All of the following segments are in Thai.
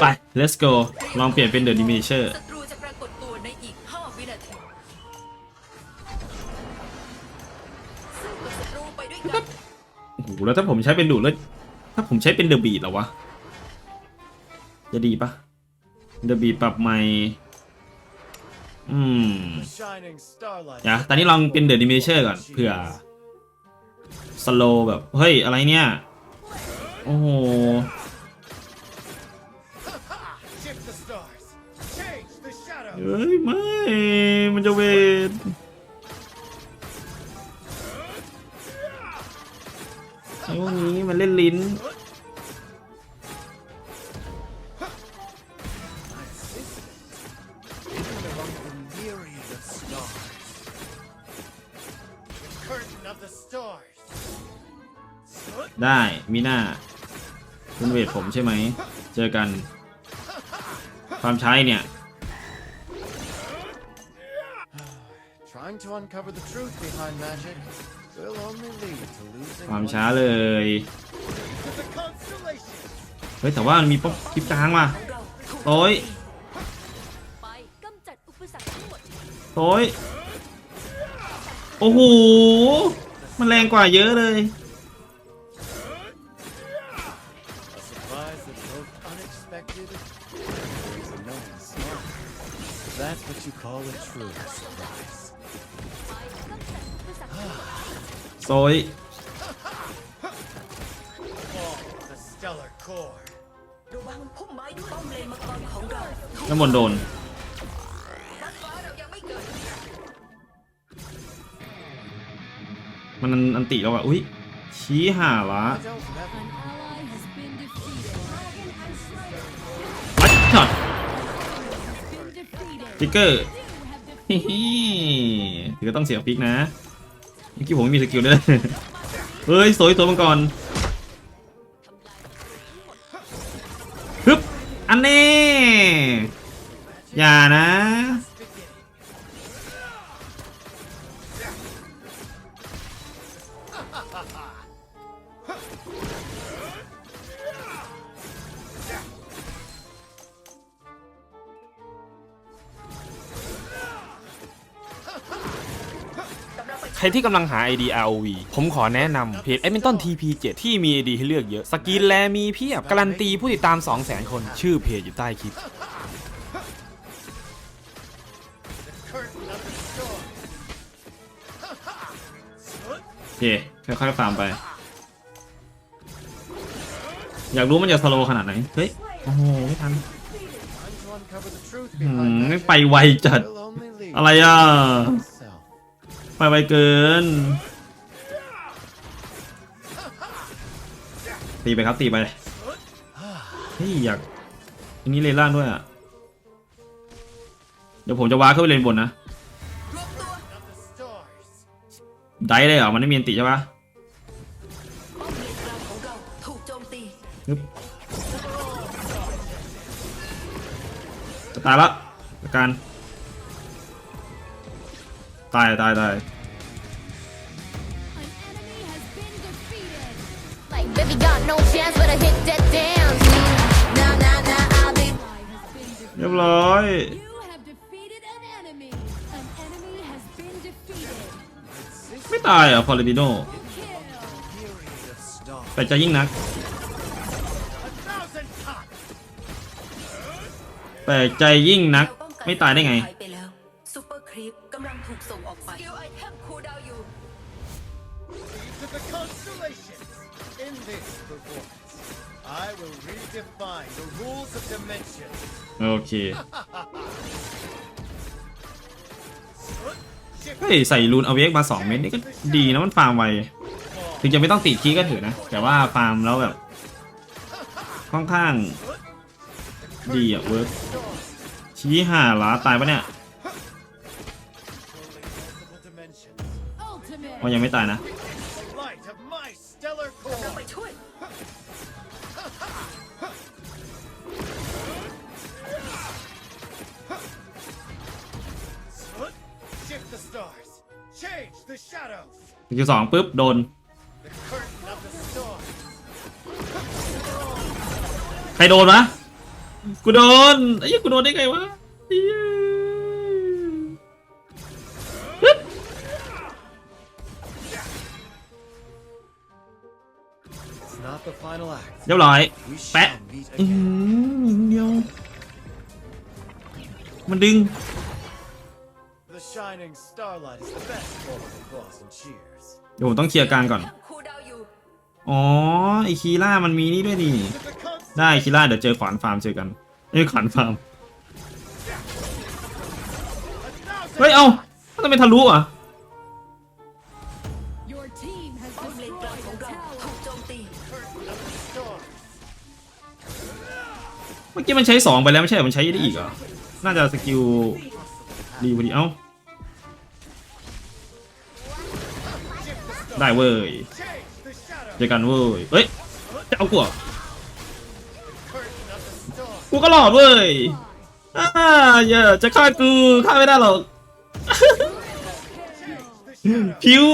ไป let's go ลองเปลี่ยนเป็น The Diminisher ศัตรูจะปรากฏตัวในอีก5วินาทีสู้กับศัตรูไปด้วยกันโอ้โหแล้วถ้าผมใช้เป็นดูดแล้วถ้าผมใช้เป็นเดอะบีดเหรอวะ จะดีปะเดอะบีดปรับใหม่อืม Shining starlight. เดี๋ยวตอนนี้ลองเป็นเดอะดิเมเชอร์ก่อนเผื่อ สโลแบบ เฮ้ย อะไรเนี่ย โอ้โห เฮ้ย ไม่ มันจะเวทไอ้พวกนี้มันเล่นลิ้น ได้มีหน้าคุณเวทผมใช่ไหม เจอกัน ความใช้เนี่ย Trying to uncover the truth behind magic will only lead to losing ความ one's ช้าเลย to the constellation. เฮ้ยแต่ว่ามันมีป๊อปคลิปกลางว่ะของเราถูกโอ้ยไปกำจัดอุปสรรคทั้งหมดโอ้ยโอ้โห มันแรงกว่าเยอะเลย งหมดโซย Fall of the stellar core. ระวังพุ่มไม้ด้วยป้อมเลนมังกรของเราน้ำมนต์โดนฟ้าเรายังไม่เกิดมันอันติแล้วอะอุ้ยชี้ห่าละ I don't have ติ๊กเกอร์ฮิฮิถือก็ต้องเสียพิกนะเมื่อกี้ผมไม่มีสกิลด้วยเฮ้ยสวยสวยมังกรฮึบอันนี้อย่านะ รที่กำลังหา ID ROV ผมขอแนะนำเพจ Edmonton TP7 ที่มี ID ให้เลือกเยอะ สกินแลมีเพียบ การันตีผู้ติดตาม 200,000 คน ชื่อเพจอยู่ใต้คลิป curtain of the storm. โอเคค่อยๆฟาร์มไป อยากรู้มันจะสโลขนาดไหน เฮ้ย โอ้โห ไม่ทันอืมไม่ไปไวจัด อะไรอะ ไปไวเกิน ตีไปครับตีไปเฮ้ยอยากอันนี้เลนล่างด้วยอะ เดี๋ยวผมจะว้าเข้าไปเลนบนนะ ได้เลยเหรอ มันไม่มีอันติใช่ปะป้อมเลนกลางของเราถูกโจมตีฮึบจะตายละจัดการ ตายตายตาย like, baby got no chance but I hit that dance. Now, now, now I'll be เรียบร้อย You have defeated an enemy. An enemy has been defeated. ไม่ตายเหรอะฟอร์เรติโน Kill. Myriad of stars. แต่จะยิ่งนัก A thousand times. แต่ใจยิ่งนักเราป้องกันไม่ตายได้ไง ส่งออกไปสกิลไอเทมคูลดาวน์อยู่ Lead to the constellations. In this performance, I will redefine the rules of dimension. โอเค Shift เฮ้ย ใส่รูนเอาเวกมา 2 เม็ดนี่ก็ดีนะมันฟาร์มไว ถึงจะไม่ต้องติดคีย์ก็ถือนะ แต่ว่าฟาร์มแล้วแบบ ค่อนข้างดีอะเวิร์กชี้ห่าหลาตายปะเนี่ย มันยังไม่ตายนะ light of my stellar core. ไปช่วย Shift the stars. Change the shadows. สกิลสองปุ๊บโดน The curtain of the storm. ใครโดนวะกูโดนไอ้เหี้ยกูโดนได้ไงวะไอ้เหี้ย เรียบร้อย We แปะ shall meet อื again. มเดียว มันดึง The shining starlight is the best form of applause and cheers. เดี๋ยวผมต้องเคลียร์กลางก่อนครูดาวอยู่อ๋อไอคีล่ามันมีนี่ด้วยนี่ได้คีล่าเดี๋ยวเจอขวานฟาร์มเจอกันเอ้ยขวานฟาร์ม เฮ้ย เอาทำไมทะลุอะ เมื่อกี้มันใช้สองไปแล้วไม่ใช่เหรอมันใช้ได้อีกเหรอ น่าจะสกิลดีพอดีเอ้า ได้เว้ยเจอกันเว้ยเฮ้ย จะเอากูเหรอกูก็หลอดเว้ยอ่าอย่าจะฆ่ากูฆ่าไม่ได้หรอกพิว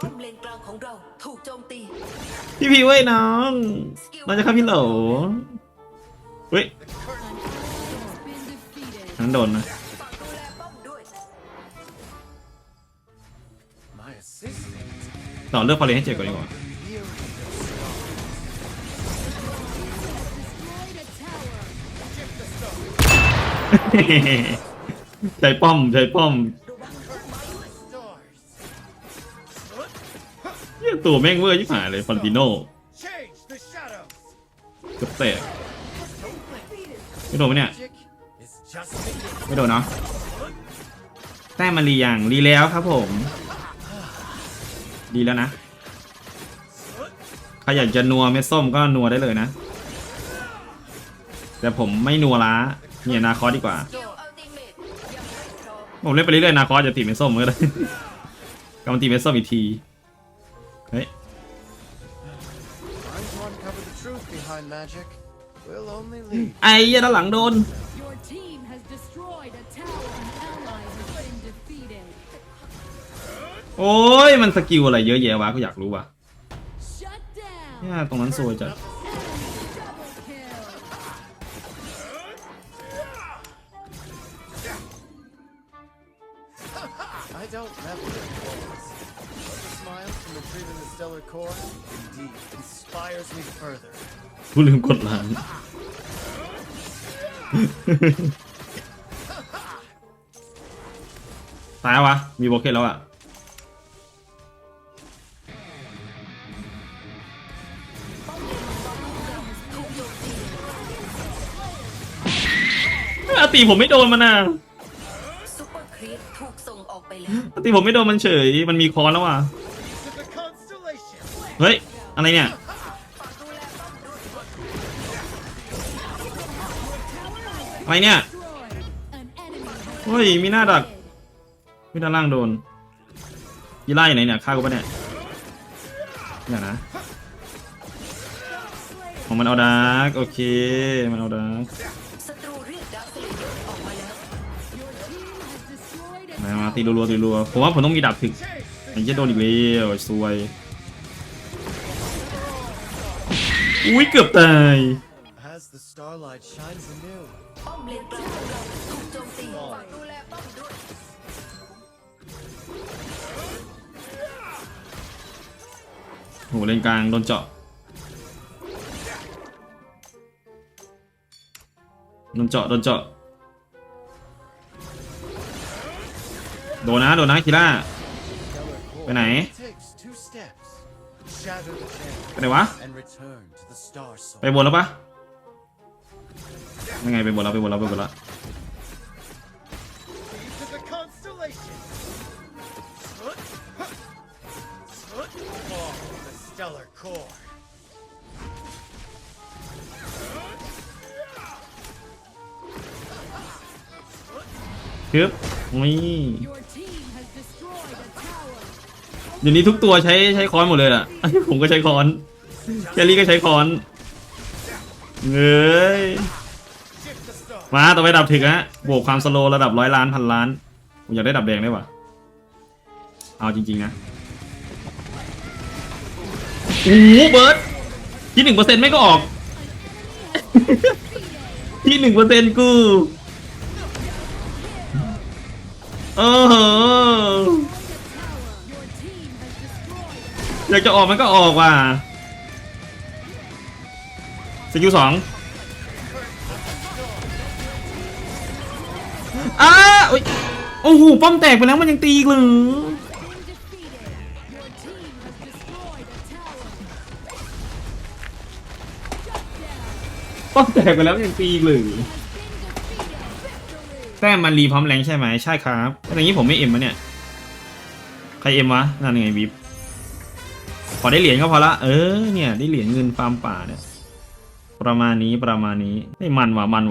ป้อมเลนกลางของเราถูกโจมตีพี่พิวเว้ยน้อง เราจะฆ่าพี่โหลเฮ้ย Has been defeated. ทั้งโดนนะฝากดูแลป้อมด้วย My assistant. ต่อเลือกพอเลนให้เจ็บก่อนดีกว่า Here. Destroyed a tower. ใจป้อมใจป้อมเหี้ยตัวแม่งเวอร์ยิ่งหายเลยฟอนติโน่ Change the shadows. เกือบแตกไม่โดนไหมเนี่ยไม่โดนเนาะแต้มมารีอย่างรีแล้วครับผม ดีแล้วนะใครอยากจะนัวเม็ดส้มก็นัวได้เลยนะ แต่ผมไม่นัวละเนี่ยนาคอสดีกว่า ผมเล่นไปเรื่อยๆนาคอสจะตีเม็ดส้มก็ได้กำลังตีเม็ดส้มอีกที เฮ้ย An ally has been defeated. โอ้ยมันสกิลอะไรเยอะแยะวะก็อยากรู้ว่ะ Shut down. เนี่ยตรงนั้นสวยจัด Double retrieving the stellar core indeed inspires me further. กูลืมกดล้าง ตายวะ มีโบเกตแล้วอะอาตีผมไม่โดนมันอะซุปเปอร์ครีปถูกส่งออกไปแล้ว อาตีผมไม่โดนมันเฉย มันมีคอนแล้วอะ To the constellation. เฮ้ย อะไรเนี่ย อะไรเนี่ย เฮ้ย มีหน้าดักพี่ด้านล่างโดนยี่ไล่อยู่ไหนเนี่ยฆ่ากูปะเนี่ยเนี่ยนะของมันเอาดาร์กโอเค มันเอาดาร์กศักมาตีรัวๆตีรัวผมว่าผมต้องมีดาบถึกไอ้เหี้ยโดนอีกแล้วซวย อุ้ยเกือบตาย As the starlight shines anew, ป้อมเลนกลางของเราถูกโจมตีฝากดูแลป้อมด้วยโหเลนกลางโดนเจาะโดนเจาะโดนเจาะโดนนะโดนนะคิล่า stellar core Bên này. takes ไปไหนวะ and return to the star ไป soul. บนแล้วปะยังไงไปบนแล้วไปบนแล้วไปบนแล้ว To the constellation. Oh, the stellar core. คือนี่ เดี๋ยวนี้ทุกตัวใช้ใช้ค้อนหมดเลยอะผมก็ใช้ค้อนแคลรี่ก็ใช้ค้อนเงยมาต่อไปดับถึกฮะบวกความสโลระดับร้อยล้านพันล้านผมอยากได้ดับแดงได้ปะเอาจริง ๆ นะโอ้โหเบิร์ดที่หนึ่งเปอร์เซ็นต์ไม่ก็ออก ที่หนึ่งเปอร์เซ็นต์กู เออ อยากจะออกมันก็ออกว่ะสกิลสองอ้าโอ้ยโอ้โหป้อมแตกไปแล้วมันยังตีอีกเหรือป้อมแตกไปแล้วยังตีอีกเหรือแต้มมันรีพร้อมแรงใช่ไหมใช่ครับอย่างนี้ผมไม่เอ็มมะเนี่ย ใครเอ็มวะนั่นไงวิบ ขอได้เหรียญก็พอละเออเนี่ยได้เหรียญเงินฟาร์มป่าเนี่ยประมาณนี้ประมาณนี้ไม่มันว่ะมันว่ะ